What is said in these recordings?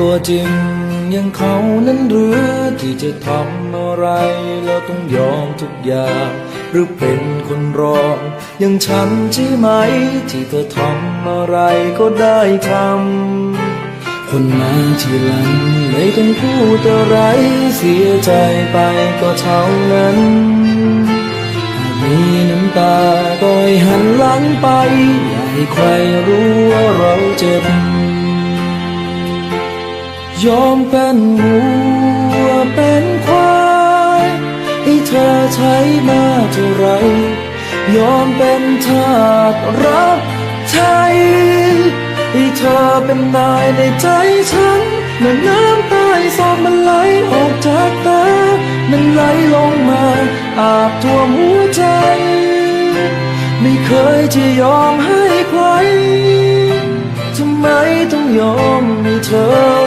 ตัวจริงยังเขานั้นหรือที่จะทำอะไรแล้วต้องยอมทุกอย่าง หรือเป็นคนรองอย่างฉันใช่ไหม ที่เธอทำอะไรก็ได้ทำคนมาทีหลังไม่ต้องพูดอะไรเสียใจไปก็เท่านั้นมีน้ำตาก็ให้หันหลังไปอย่าให้ใครรู้ว่าเราเจ็บ ยอมเป็นวัวเป็นควายให้เธอใช้มาเท่าไร ยอมเป็นทาสรับใช้ให้เธอเป็นนายในใจฉันเมื่อน้ำตายซอบมันไหลออกจากตา มันไหลลงมาอาบท่วมหัวใจ ไม่เคยจะยอมให้ใครทำไมต้องยอมให้เธอ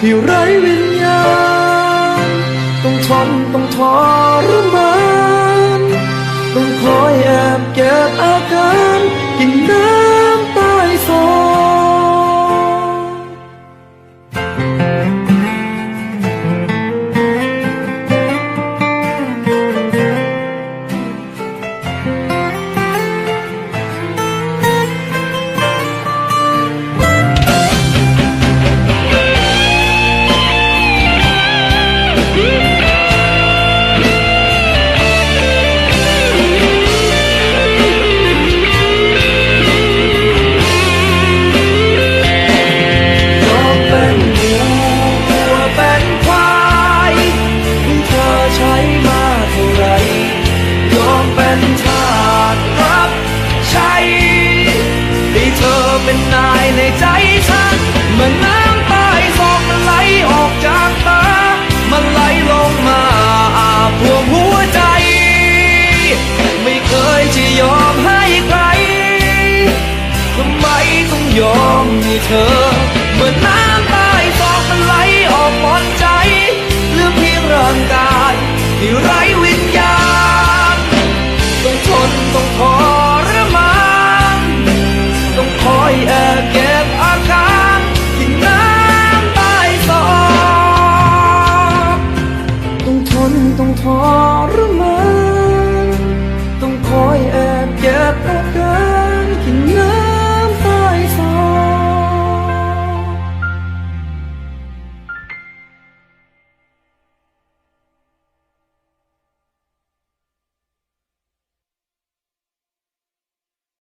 ที่ไร้วิญญาณต้องทนต้องทรมานต้องคอยแอบเก็บ ยอมให้เธอเมื่อน้ำต